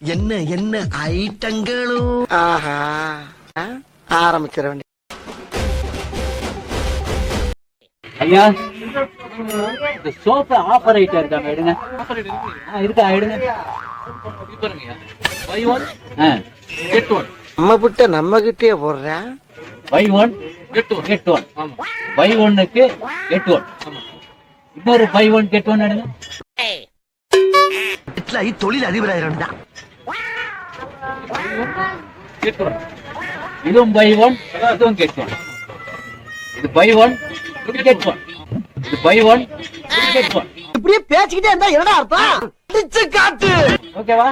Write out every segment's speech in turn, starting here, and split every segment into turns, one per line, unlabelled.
என்ன என்ன ஐட்டங்களும்
ஆஹா. ஆரம்பிச்சிட வேண்டிய
ஐயா இந்த சோப்பு ஆபரேட்டர் இருக்காங்க எடுங்க. இருக்கா எடுங்க.
நம்ம நம்ம கிட்டே போடுறேன்
buy one get one get one buy ஒன்னுக்கு கெட் ஒன் இன்னொரு பை ஒன் கெட் ஒன் எடுங்க.
தொழில்
இதுவும் பை ஒன் இதுவும் கெட் ஒன் இது பை ஒன் இது கெட் ஒன் இது பை ஒன் இது கெட் ஒன்
இப்படியே பேசிக்கிட்டே இருந்தா என்னடா அர்த்தம்? அடிச்சு காட்டு.
ஓகேவா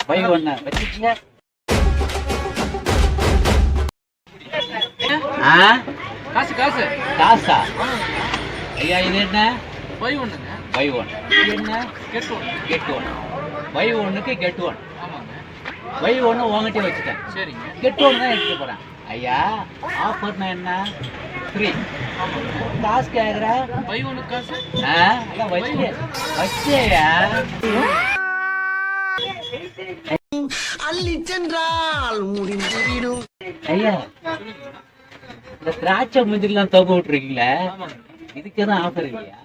பை ஒன்னு வச்சுக்கீங்க. ஆ?
காசு காசு.
காசா? ஐயா இது என்ன?
பை ஒண்ணுங்க
பை ஒன் இது என்ன?
Get one
get one buy ஒன்னுக்கு கெட் ஒன் பை ஒன்னு உங்ககிட்ட வச்சுட்டேன்.
சரிங்க.
கெட் ஒன் தான் எடுத்து போறேன். ஐயா ஆஃபர்னா என்ன? ஃப்ரீ காசு கேக்குற?
பை ஒண்ணு காசு?
ஆ அதான் வச்சு வச்சேயா.
அள்ளி சென்றால் முடிந்துவிடும்.
ஐயா இந்த திராட்சை முந்திரிலாம் தொங்க விட்டுருக்கீங்களே? இதுக்கு எதுவும் ஆஃபர் இல்லையா?